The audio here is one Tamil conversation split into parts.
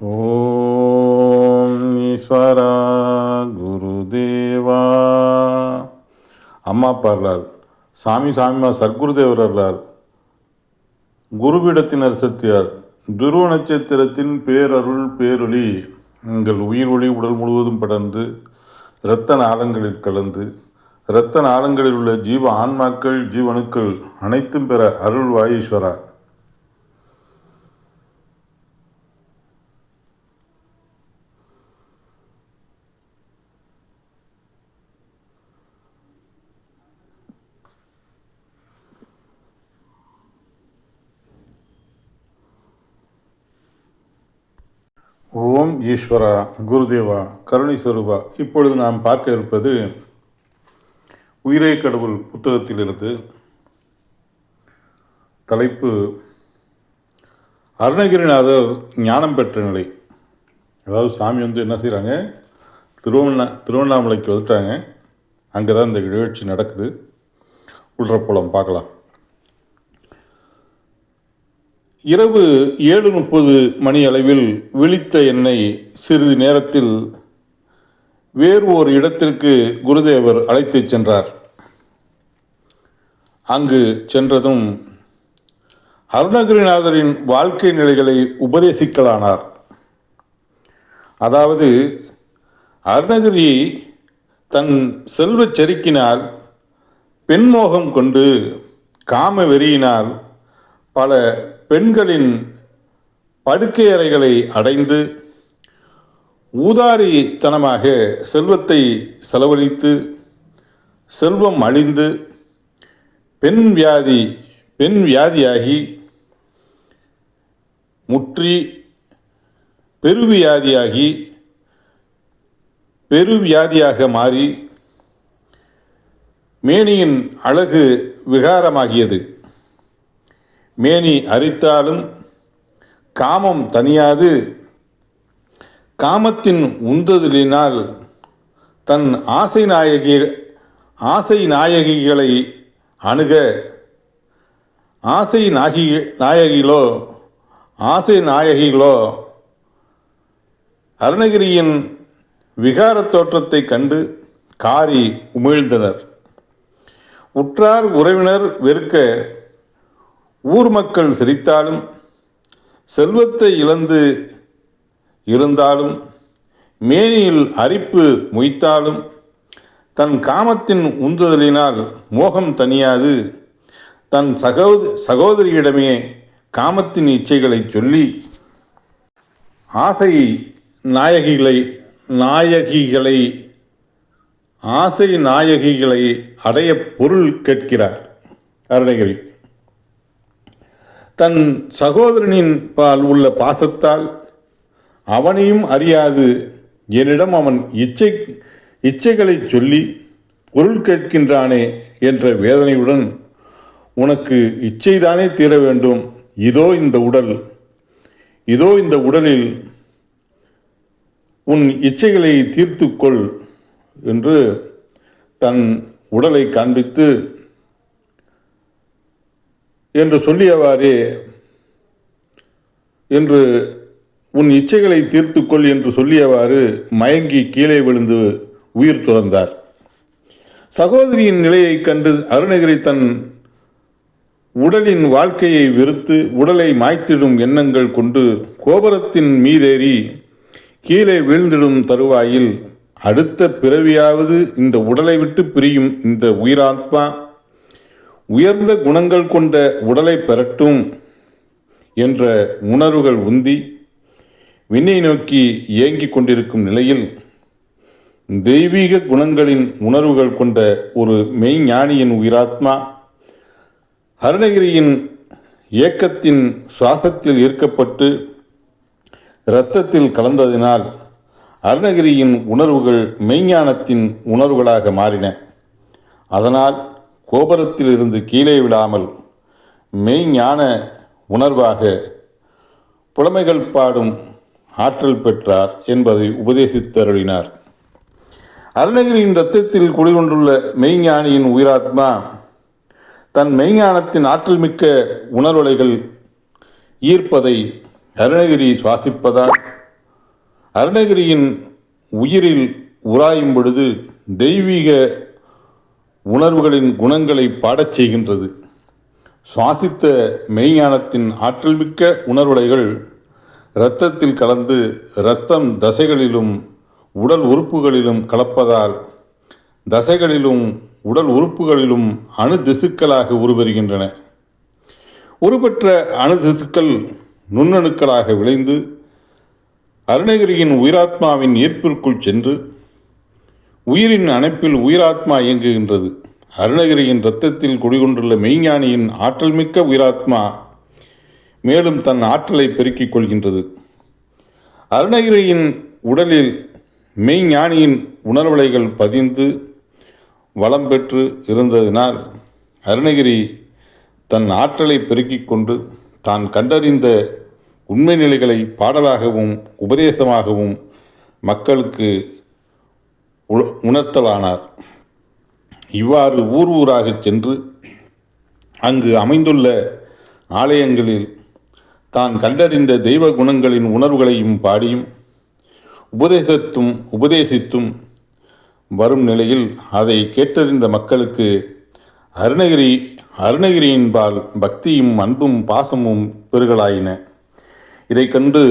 ஓம் ஈஸ்வரா குருதேவா. அம்மா பாரலால் சாமி சாமிமா சர்க்குருதேவர் அருளார் குருவிடத்தினர் சத்தியார் துருவ நட்சத்திரத்தின் பேரருள் பேரொளி எங்கள் உயிர் ஒளி உடல் முழுவதும் படர்ந்து இரத்த நாளங்களில் கலந்து இரத்த நாளங்களில் உள்ள ஜீவ ஆன்மாக்கள் ஜீவனுக்கள் அனைத்தும் பெற அருள் வாயீஸ்வரா ஓம் ஈஸ்வரா குருதேவா கருணை சொரூபா. இப்பொழுது நாம் பார்க்க இருப்பது உயிரே கடவுள் புத்தகத்திலிருந்து தலைப்பு அருணகிரிநாதர் ஞானம் பெற்ற நிலை. அதாவது சாமி வந்து என்ன செய்கிறாங்க திருவண்ணா திருவண்ணாமலைக்கு வந்துட்டாங்க. அங்கே தான் இந்த நிகழ்ச்சி நடக்குது. உள்ள போலாம் பார்க்கலாம். இரவு ஏழு முப்பது மணி அளவில் விழித்த என்னை சிறிது நேரத்தில் வேறு ஒரு இடத்திற்கு குருதேவர் அழைத்துச் சென்றார். அங்கு சென்றதும் அருணகிரிநாதரின் வாழ்க்கை நிலைகளை உபதேசிக்கலானார். அதாவது அருணகிரி தன் செல்வச் செருக்கினால் பெண்மோகம் கொண்டு காம வெறியினால் பல பெண்களின் படுக்கை அறைகளை அடைந்து ஊதாரித்தனமாக செல்வத்தை செலவழித்து செல்வம் அழிந்து பெண் வியாதி பெண் வியாதியாகி முற்றி பெருவியாதியாகி பெருவியாதியாக மாறி மேனியின் அழகு விகாரமாகியது. மேனி அரித்தாலும் காமம் தனியாது காமத்தின் உந்துதலினால் தன் ஆசை நாயகி ஆசை நாயகிகளை அணுக. ஆசை நாயகி நாயகிகளோ ஆசை நாயகிகளோ அருணகிரியின் விகாரத் தோற்றத்தை கண்டு காரி உமிழ்ந்தனர். உற்றார் உறவினர் வெறுக்க ஊர் மக்கள் சிரித்தாலும் செல்வத்தை இழந்து இருந்தாலும் மேனியில் அரிப்பு முய்த்தாலும் தன் காமத்தின் உந்துதலினால் மோகம் தனியாது தன் சகோத சகோதரியிடமே காமத்தின் இச்சைகளை சொல்லி ஆசை நாயகிகளை நாயகிகளை ஆசை நாயகிகளை அடைய பொருள் கேட்கிறார். அருணகிரி. தன் சகோதரனின் பால் உள்ள பாசத்தால் அவனையும் அறியாது. என்னிடம் அவன் இச்சை இச்சைகளை சொல்லி பொருள் கேட்கின்றானே என்ற வேதனையுடன் உனக்கு இச்சைதானே தீர வேண்டும். இதோ இந்த உடல். இதோ இந்த உடலில் உன் இச்சைகளை தீர்த்துக்கொள் என்று தன் உடலை காண்பித்து என்று சொல்லியவாறே என்று உன் இச்சைகளை தீர்த்துக்கொள் என்று சொல்லியவாறு மயங்கி கீழே விழுந்து உயிர் துறந்தார். சகோதரியின் நிலையைக் கண்டு அருணகிரி தன் உடலின் வாழ்க்கையை வெறுத்து உடலை மாய்த்திடும் எண்ணங்கள் கொண்டு கோபுரத்தின் மீதேறி கீழே வீழ்ந்திடும் தருவாயில் அடுத்த பிறவியாவது இந்த உடலை விட்டு பிரியும் இந்த உயிராத்மா உயர்ந்த குணங்கள் கொண்ட உடலை பெறட்டும் என்ற உணர்வுகள் உந்தி விண்ணை நோக்கி இயங்கிக் கொண்டிருக்கும் நிலையில் தெய்வீக குணங்களின் உணர்வுகள் கொண்ட ஒரு மெய்ஞானியின் உயிராத்மா அருணகிரியின் இயக்கத்தின் சுவாசத்தில் ஈர்க்கப்பட்டு இரத்தத்தில் கலந்ததினால் அருணகிரியின் உணர்வுகள் மெய்ஞானத்தின் உணர்வுகளாக மாறின. அதனால் கோபுரத்திலிருந்து கீழே விழாமல் மெய்ஞான உணர்வாக புலமைகள் பாடும் ஆற்றல் பெற்றார் என்பதை உபதேசித்தருளினார். அருணகிரியின் இரத்தத்தில் குடிகொண்டுள்ள மெய்ஞானியின் உயிராத்மா தன் மெய்ஞானத்தின் ஆற்றல் மிக்க உணர்வலைகள் ஈர்ப்பதை அருணகிரி சுவாசிப்பதால் அருணகிரியின் உயிரில் உராயும் பொழுது தெய்வீக உணர்வுகளின் குணங்களை பாடச் செய்கின்றது. சுவாசித்த மெய்ஞானத்தின் ஆற்றல்மிக்க உணர்வுடைகள் இரத்தத்தில் கலந்து இரத்தம் தசைகளிலும் உடல் உறுப்புகளிலும் கலப்பதால் தசைகளிலும் உடல் உறுப்புகளிலும் அணு திசுக்களாக உருவருகின்றன உருபற்ற அணு திசுக்கள் நுண்ணணுக்களாக விளைந்து அருணகிரியின் உயிராத்மாவின் ஈர்ப்பிற்குள் சென்று உயிரின் அணைப்பில் உயிராத்மா இயங்குகின்றது. அருணகிரியின் இரத்தத்தில் குடிகொண்டுள்ள மெய்ஞானியின் ஆற்றல்மிக்க உயிராத்மா மேலும் தன் ஆற்றலை பெருக்கிக் கொள்கின்றது. அருணகிரியின் உடலில் மெய்ஞானியின் உணர்வலைகள் பதிந்து வளம் பெற்று இருந்ததினால் அருணகிரி தன் ஆற்றலை பெருக்கிக் கொண்டு தான் கண்டறிந்த உண்மை நிலைகளை பாடலாகவும் உபதேசமாகவும் மக்களுக்கு உணர்த்தலானார். இவ்வாறு ஊர் ஊராகச் சென்று அங்கு அமைந்துள்ள ஆலயங்களில் தான் கண்டறிந்த தெய்வ குணங்களின் உணர்வுகளையும் பாடியும் உபதேசத்தும் உபதேசித்தும் வரும் நிலையில் அதை கேட்டறிந்த மக்களுக்கு அருணகிரி அருணகிரியின்பால் பக்தியும் அன்பும் பாசமும் பெருகலாயின. இதை கண்டு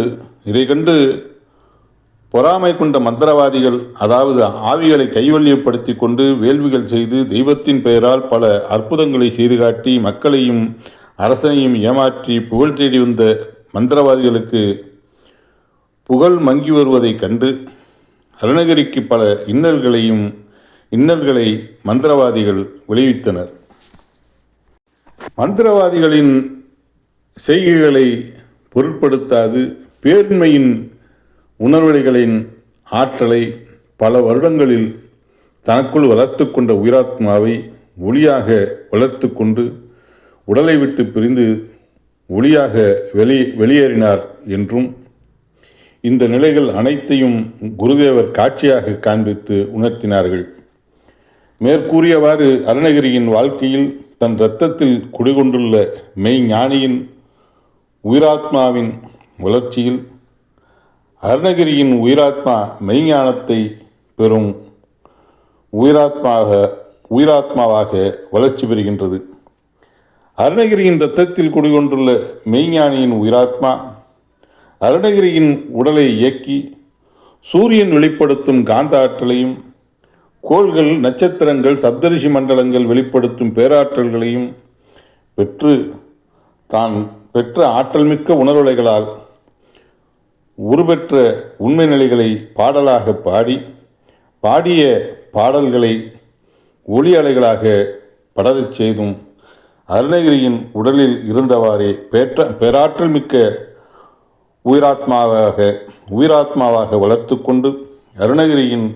இதை கண்டு பொறாமை கொண்ட மந்திரவாதிகள் அதாவது ஆவிகளை கைவல்யப்படுத்தி கொண்டு வேள்விகள் செய்து தெய்வத்தின் பெயரால் பல அற்புதங்களை செய்து காட்டி மக்களையும் அரசனையும் ஏமாற்றி புகழ் தேடி வந்த மந்திரவாதிகளுக்கு புகழ் மங்கி வருவதைக் கண்டு அருணகிரிக்கு பல இன்னல்களையும் இன்னல்களை மந்திரவாதிகள் விளைவித்தனர். மந்திரவாதிகளின் செய்கைகளை பொருட்படுத்தாது பேர்மையின் உணர்வடைகளின் ஆற்றலை பல வருடங்களில் தனக்குள் வளர்த்து கொண்ட உயிராத்மாவை ஒளியாக வளர்த்து கொண்டு உடலை விட்டு பிரிந்து ஒளியாக வெளி வெளியேறினார் என்றும் இந்த நிலைகள் அனைத்தையும் குருதேவர் காட்சியாக காண்பித்து உணர்த்தினார்கள். மேற்கூறியவாறு அருணகிரியின் வாழ்க்கையில் தன் இரத்தத்தில் குடிகொண்டுள்ள மெய்ஞானியின் உயிராத்மாவின் வளர்ச்சியில் அருணகிரியின் உயிராத்மா மெய்ஞானத்தை பெறும் உயிராத்மாக உயிராத்மாவாக வளர்ச்சி பெறுகின்றது. அருணகிரியின் இரத்தத்தில் குடிகொண்டுள்ள மெய்ஞானியின் உயிராத்மா அருணகிரியின் உடலை இயக்கி சூரியன் வெளிப்படுத்தும் காந்த ஆற்றலையும் கோள்கள் நட்சத்திரங்கள் சப்தரிஷி மண்டலங்கள் வெளிப்படுத்தும் பேராற்றல்களையும் பெற்று தான் பெற்ற ஆற்றல்மிக்க உணர்வுலைகளால் உருபெற்ற உண்மை நிலைகளை பாடலாக பாடி பாடிய பாடல்களை ஒளி அலைகளாக படரச் செய்தும் அருணகிரியின் உடலில் இருந்தவாறே பேற்ற பேராற்றல் மிக்க உயிராத்மாவாக உயிராத்மாவாக வளர்த்து கொண்டு அருணகிரியின்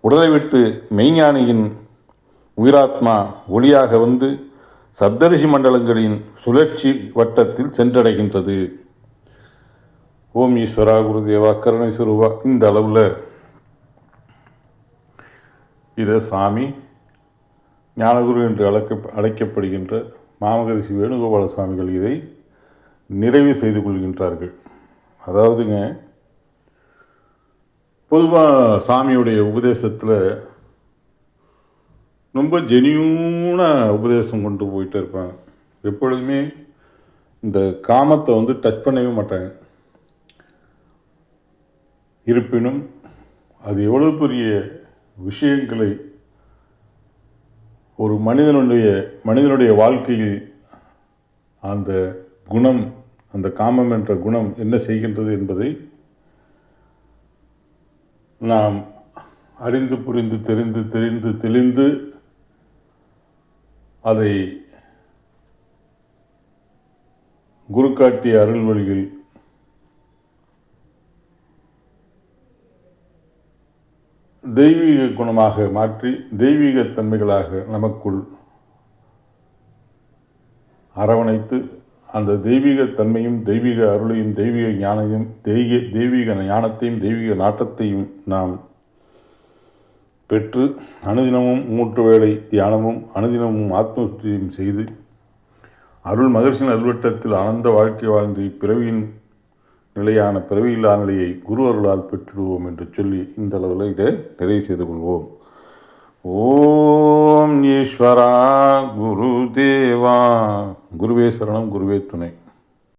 உடலை விட்டு மெய்ஞானியின் உயிராத்மா ஒளியாக வந்து சப்தரிஷி மண்டலங்களின் சுழற்சி வட்டத்தில் சென்றடைகின்றது. ஓம் ஈஸ்வரா குருதேவா கருணை சுருவா இந்த அளவில். இதை சாமி ஞானகுரு என்று அழைக்க அழைக்கப்படுகின்ற மாமகரிஷி வேணுகோபால சுவாமிகள் இதை நிறைவு செய்து கொள்கின்றார்கள். அதாவதுங்க பொதுவாக சாமியுடைய உபதேசத்தில் ரொம்ப ஜெனியூன உபதேசம் கொண்டு போயிட்டு இருப்பாங்க. எப்பொழுதுமே இந்த காமத்தை வந்து டச் பண்ணவே மாட்டாங்க. இருப்பினும் அது எவ்வளோ பெரிய விஷயங்களை ஒரு மனிதனுடைய மனிதனுடைய வாழ்க்கையில் அந்த குணம் அந்த காமம் என்ற குணம் என்ன செய்கின்றது என்பதை நாம் அறிந்து புரிந்து தெரிந்து தெரிந்து தெளிந்து அதை குரு காட்டிய அருள் வழியில் தெய்வீக குணமாக மாற்றி தெய்வீக தன்மைகளாக நமக்குள் அரவணைத்து அந்த தெய்வீக தன்மையும் தெய்வீக அருளையும் தெய்வீக ஞானையும் தெய்வீக தெய்வீக ஞானத்தையும் தெய்வீக நாட்டத்தையும் நாம் பெற்று அனுதினமும் மூன்று வேளை தியானமும் அனுதினமும் ஆத்மஸ்தியும் செய்து அருள் மகர்ஷின் அல்வட்டத்தில் ஆனந்த வாழ்க்கை வாழ்ந்து இப்பிறவியின் நிலையான பிறவியில்லா நிலையை குரு அருளால் பெற்றுடுவோம் என்று சொல்லி இந்த அளவில் இதை நிறைவு செய்து கொள்வோம். ஓம் ஈஸ்வரா குரு தேவா குருவே சரணம் குருவே துணை.